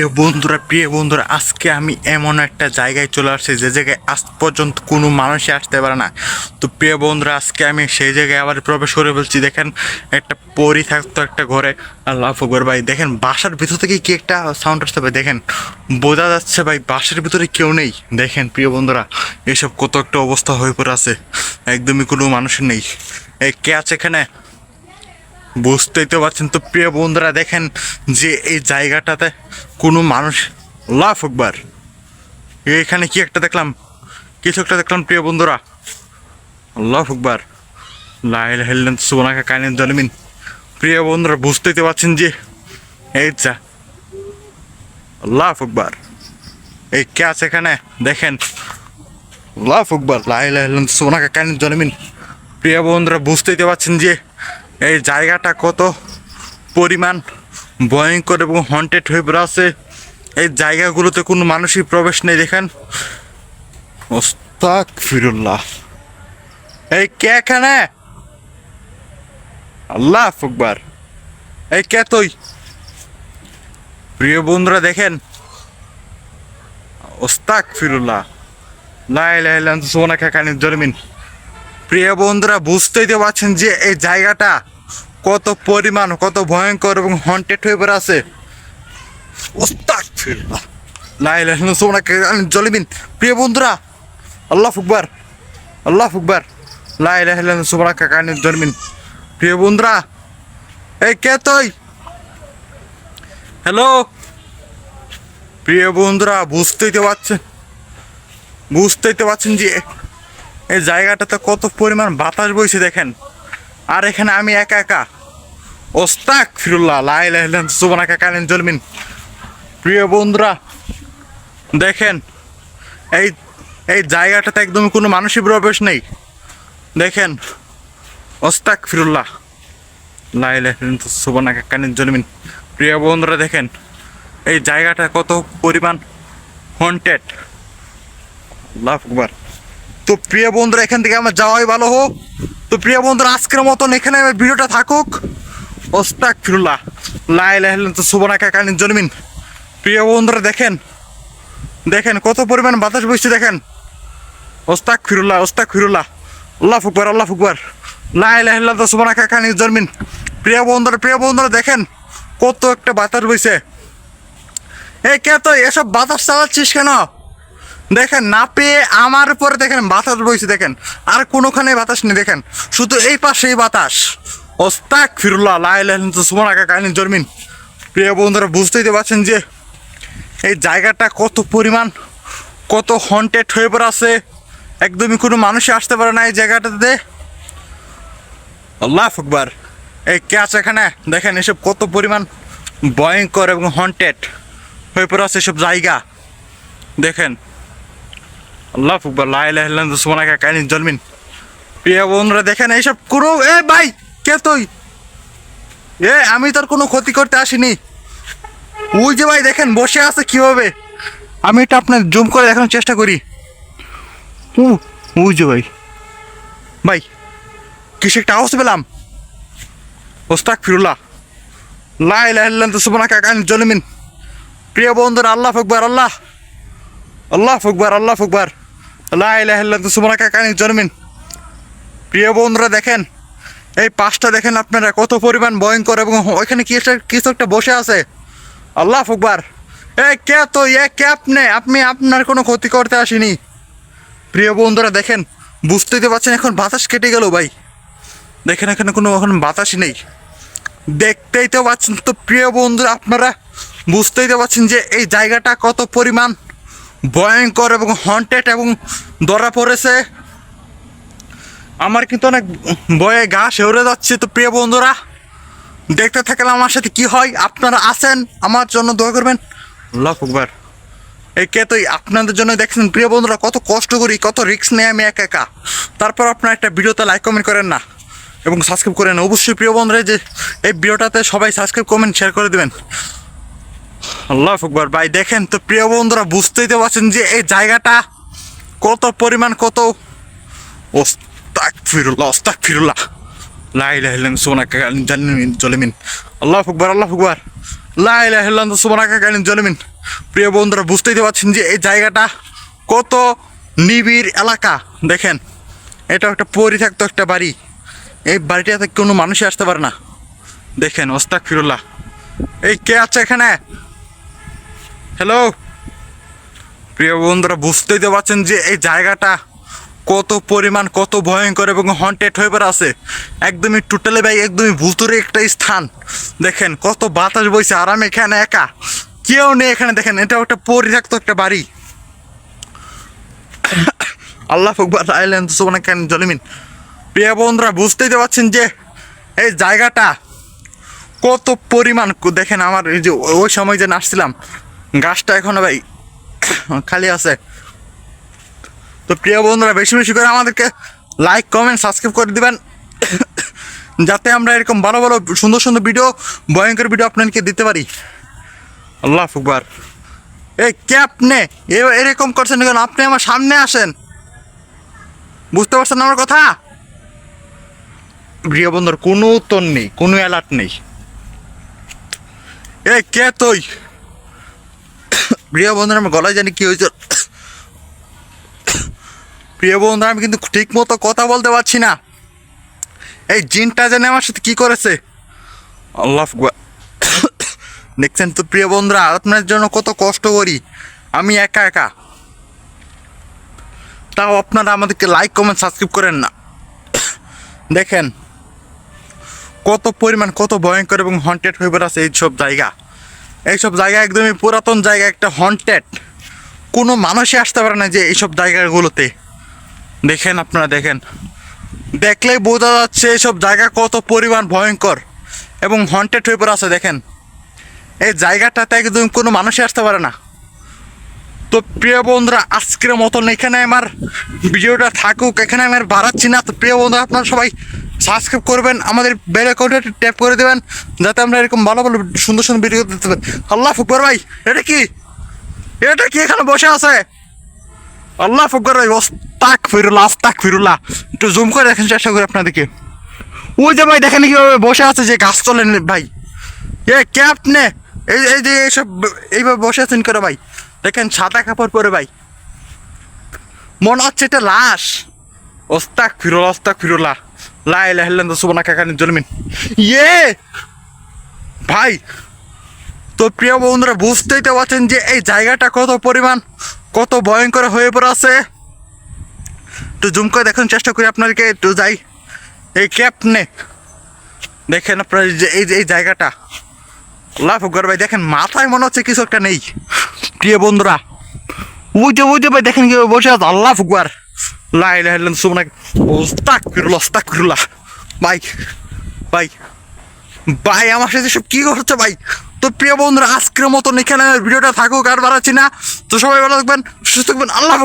প্রিয় বন্ধুরা প্রিয় বন্ধুরা, আজকে আমি এমন একটা জায়গায় চলে আসছি, যে জায়গায় আজ পর্যন্ত কোনো মানুষই আসতে পারে না। তো প্রিয় বন্ধুরা, আজকে আমি সেই জায়গায় আবার প্রবেশ করে বলছি দেখেন, একটা পরি থাকতো একটা ঘরে। আল্লাহ ফকর ভাই, দেখেন, বাসার ভিতর থেকে কি একটা সাউন্ড আসতে ভাই? দেখেন, বোঝা যাচ্ছে ভাই, বাসার ভিতরে কেউ নেই। দেখেন, প্রিয় বন্ধুরা, এসব কত একটা অবস্থা হয়ে পড়ে আছে। একদমই কোনো মানুষ নেই। এই কে আছে এখানে? বুঝতেই তো পারছেন তো, প্রিয় বন্ধুরা, দেখেন যে এই জায়গাটাতে কোনো মানুষ লাভ একবার। এখানে কি একটা দেখলাম? কিছু একটা দেখলাম, প্রিয় বন্ধুরা। আল্লাহ একবার। লাইল হেললেন সুবনাকা কাইনেন জলমিন প্রিয় বন্ধুরা, বুঝতেই তো পারছেন যে এই যা আল্লাহ একবার। এই কে আছে এখানে? দেখেন। আল্লাহ একবার। লাইল হেললেন সুবনাকা কাইনেন জলমিন প্রিয় বন্ধুরা, বুঝতেই তো পারছেন যে এই জায়গাটা কত পরিমাণ ভয়ঙ্কর এবং হন্টেড হয়ে পড়ে এই জায়গাগুলোতে কোনো মানুষই প্রবেশ নেই, দেখেন। ওস্তাক ফিরুল্লাহ এই কে এখানে? আল্লাহ ফুকবার এই কে তুই? প্রিয় বন্ধুরা, দেখেন। ওস্তাক ফিরুল্লাহ লাই লাই সোনা কাকানি জরমিন প্রিয় বন্ধুরা, বুঝতেই তো পারছেন যে এই জায়গাটা কত পরিমাণ, কত ভয়ঙ্কর এবং হন্টেড হয়ে পড়ে আছে। জলিমিন প্রিয় বন্ধুরা, আল্লাহ ফুকবার আল্লাহ ফুকবার লা ইলাহা ইল্লাল্লাহ সুবহানাকা কানিন জলিমিন প্রিয় বন্ধুরা, এই কে তুই? হ্যালো প্রিয় বন্ধুরা, বুঝতেই তো পারছেন, বুঝতেই তো পারছেন যে এই জায়গাটাতে কত পরিমাণ বাতাস বইছে দেখেন। আর এখানে আমি একা একা। ওস্তাক ফিরুল্লাহ লাই লাইলেন সুবনাকা কালেন জলমিন প্রিয় বন্ধুরা, দেখেন, এই এই জায়গাটাতে একদম কোনো মানুষই প্রবেশ নেই। দেখেন, ওস্তাক ফিরুল্লাহ লাই লাইলেন সুবনাকা কালেন জলমিন প্রিয় বন্ধুরা, দেখেন, এই জায়গাটা কত পরিমাণ হন্টেড লাভ তো প্রিয় বন্ধুরা, এখান থেকে আমার যাওয়াই ভালো হোক। তো প্রিয় বন্ধুরা, আজকের মতন এখানে ভিডিওটা থাকুক। ওস্তাক ফিরুল্লাহ লাই লাইলেন তো সুবনাকা কালীন জন্মিন। প্রিয় বন্ধুরা, দেখেন। দেখেন, কত পরিমাণ বাতাস বইছে, দেখেন। ওস্তাক ফিরুল্লাহ ওস্তাক ফিরুল্লাহ আল্লাহ ফুকবার আল্লাহ ফুকবার লাই লাইলাহ তো সুবনাকা কালীন জন্মিন। প্রিয় বন্ধুরা প্রিয় বন্ধুরা, দেখেন। কত একটা বাতাস বইছে। এই কে তো এসব বাতাস চালাচ্ছিস কেন? দেখেন, না পেয়ে আমার উপরে দেখেন বাতাস বইছে, দেখেন। আর কোনোখানে বাতাস নেই, দেখেন। শুধু এই পাশেই বাতাস। ওস্তাক ফিরুল্লাহ লাইলেন তো সুমনাকা কাহিনী জন্মিন প্রিয় বন্ধুরা বুঝতেই তো পারছেন যে এই জায়গাটা কত পরিমাণ, কত হন্টেড হয়ে পড়ে আছে একদমই কোনো মানুষই আসতে পারে না এই জায়গাটাতে। আল্লাহ ফুকবার এই ক্যাচ এখানে, দেখেন এসব কত পরিমাণ ভয়ঙ্কর এবং হন্টেড হয়ে পড়ে আছে এসব জায়গা। দেখেন আল্লাহ ফুকবার লাইলা হেলান সোনাকা কাহিনী, জন্মিন। প্রিয় বন্ধুরা, দেখেন এইসব কোনো, এ ভাই, কে তুই? এ, আমি তোর কোনো ক্ষতি করতে আসিনি। ওই যে ভাই, দেখেন, বসে আছে কীভাবে? আমি এটা আপনার জুম করে দেখানোর চেষ্টা করি। ও ওই যে ভাই। ভাই কিসে একটা আওয়াজ পেলাম? ওস্তাক ফিরুল্লাহ লাই লাইলা হেলান সোনাকা কাহিনী, জন্মিন। প্রিয় বন্ধুরা, আল্লাহ ফুকবার আল্লাহ। আল্লাহ ফুকবার আল্লাহ ফুকবার সুমনাকা কানি জন্মিন প্রিয় বন্ধুরা, দেখেন, এই পাশটা দেখেন আপনারা, কত পরিমাণ ভয়ঙ্কর এবং ওইখানে কি কিছু একটা বসে আছে। আল্লাহ ফুকবার এ কে তো, এ কে আপনি? আপনি আপনার কোনো ক্ষতি করতে আসেনি। প্রিয় বন্ধুরা, দেখেন, বুঝতেই তো পারছেন এখন বাতাস কেটে গেল ভাই। দেখেন এখানে কোনো এখন বাতাসই নেই। দেখতেই তো পাচ্ছেন তো প্রিয় বন্ধুরা, আপনারা বুঝতেই তো পারছেন যে এই জায়গাটা কত পরিমাণ ভয়ঙ্কর এবং হন্টেড এবং ধরা পড়েছে। আমার কিন্তু অনেক বয়ে গা শেউরে যাচ্ছে। তো প্রিয় বন্ধুরা, দেখতে থাকলে আমার সাথে কি হয়। আপনারা আসেন আমার জন্য দোয়া করবেন। আল্লাহ এই কে তুই আপনাদের জন্য দেখছেন, প্রিয় বন্ধুরা, কত কষ্ট করি, কত রিস্ক নেই আমি একা একা। তারপর আপনারা একটা ভিডিওতে লাইক কমেন্ট করেন না। এবং সাবস্ক্রাইব করেন অবশ্যই প্রিয় বন্ধুরা যে, এই ভিডিওটাতে সবাই সাবস্ক্রাইব কমেন্ট শেয়ার করে দেবেন। আল্লাহ আকবার। ভাই, দেখেন তো, প্রিয় বন্ধুরা, বুঝতেই তো পারছেন যে এই জায়গাটা কত পরিমাণ, কত ওস্তাক ফিরুল্লাহ ওস্তাক ফিরুল্লাহ জলিমিন। আল্লাহ প্রিয় বন্ধুরা, বুঝতেই তো পারছেন যে এই জায়গাটা কত নিবিড় এলাকা। দেখেন এটা একটা পরিত্যক্ত একটা বাড়ি। এই বাড়িটাতে কোনো মানুষই আসতে পারে না। দেখেন ওস্তাক ফিরুল্লাহ এই কে আছে এখানে? হ্যালো প্রিয় বন্ধুরা, বুঝতেই তো পারছেন যে এই জায়গাটা কত পরিমাণ, কত ভয়ঙ্কর এবং হন্টেড হয়ে পড়ে আছে। একদমই টোটালি ভাই, একদমই ভুতুরে একটা স্থান। দেখেন, কত বাতাস বইছে, আর আমি এখানে একা। কেউ নেই এখানে, দেখেন এটা একটা পরিত্যক্ত একটা বাড়ি। আল্লাহ ফকবার আইল্যান্ড সোবানা কেন জলিমিন। প্রিয় বন্ধুরা, বুঝতেই তো পারছেন যে এই জায়গাটা কত পরিমাণ, দেখেন, আমার এই যে ওই সময় যে নাচছিলাম গাছটা এখনও ভাই খালি আছে। তো প্রিয় বন্ধুরা, বেশি বেশি করে আমাদেরকে লাইক কমেন্ট সাবস্ক্রাইব করে দিবেন, যাতে আমরা এরকম ভালো ভালো সুন্দর সুন্দর ভিডিও ভয়ঙ্কর ভিডিও আপনাদেরকে দিতে পারি। আল্লাহ ফুকবার এই কে আপনি এ- এরকম করছেন কেন? আপনি আমার সামনে আসেন। বুঝতে পারছেন আমার কথা? প্রিয় বন্ধুর, কোনো উত্তর নেই, কোনো অ্যালার্ট নেই। এ কে তুই? প্রিয় বন্ধুরা, আমার গলায় জানি কি হয়েছে। প্রিয় বন্ধুরা, আমি কিন্তু ঠিক মতো কথা বলতে পারছি না। এই জিনটা জানে আমার সাথে কি করেছে। আল্লাহ। দেখছেন তো প্রিয় বন্ধুরা, আপনার জন্য কত কষ্ট করি। আমি একা একা। তাও আপনারা আমাদেরকে লাইক কমেন্ট সাবস্ক্রাইব করেন না। দেখেন, কত পরিমাণ, কত ভয়ঙ্কর এবং হন্টেড হয়ে বেড়াচ্ছে এইসব জায়গা। এইসব জায়গা একদমই পুরাতন জায়গা, একটা হন্টেড কোনো মানুষই আসতে পারে না যে এইসব জায়গাগুলোতে। দেখেন আপনারা, দেখেন। দেখলেই বোঝা যাচ্ছে এইসব জায়গা কত পরিমাণ ভয়ঙ্কর এবং হন্টেড হয়ে পড়ে আছে, দেখেন। এই জায়গাটাতে একদম কোনো মানুষই আসতে পারে না। তো প্রিয় বন্ধুরা, আজকের মতন এখানে আমার ভিডিওটা থাকুক, এখানে আমি আর বাড়াচ্ছি না। তো প্রিয় বন্ধুরা, আপনারা সবাই সাবস্ক্রাইব করবেন, আমাদের বেল অ্যাকাউন্টে ট্যাপ করে দেবেন, যাতে আমরা এরকম ভালো ভালো সুন্দর সুন্দর ভিডিও দিতে পারি আল্লাহ ফুকবর ভাই, এটা কি? এটা কি এখানে বসে আছে? আল্লাহ ফুকবর ভাই, ওস্তাক ফিরুল্লাহ আস্তাক ফিরুল্লাহ। একটু জুম করে দেখেন চেষ্টা করি আপনাদেরকে। ওই যে ভাই, দেখেন কীভাবে বসে আছে যে গাছ চলেন ভাই। এ, কে আপনি? এই এই যে এইসব এইভাবে বসে আছেন করে ভাই? দেখেন সাদা কাপড় পরে ভাই। মনে হচ্ছে এটা লাশ। ওস্তাক ফিরোলা ওস্তাক ফিরোলা তো সুবনা কাকানি জলমিন। ইয়ে! ভাই, তো প্রিয় বন্ধুরা, বুঝতেই তো পারছেন যে এই জায়গাটা কত পরিমাণ, কত ভয়ঙ্কর হয়ে পড়ে আছে একটু জুম করে দেখুন চেষ্টা করি আপনাদেরকে, একটু যাই। এই ক্যাপ নে দেখেন আপনার যে এই যে এই জায়গাটা। লাভ গর ভাই, দেখেন মাথায় মনে হচ্ছে কিছু একটা নেই। প্রিয় বন্ধুরা, ওই যে ভাই, দেখেন কি বসে আছে, আল্লাহ ফুকবার লাই লাইলেন সুমনা ওস্তাক ফিরুল্লাহ ফিরুল্লাহ ভাই ভাই ভাই আমার সাথে সব কি করছে ভাই তো প্রিয় বন্ধুরা, আজকের মতন এখানে ভিডিওটা থাকুক, আর বাড়াচ্ছি না। তো সবাই ভালো থাকবেন, সুস্থ থাকবেন, আল্লাহ।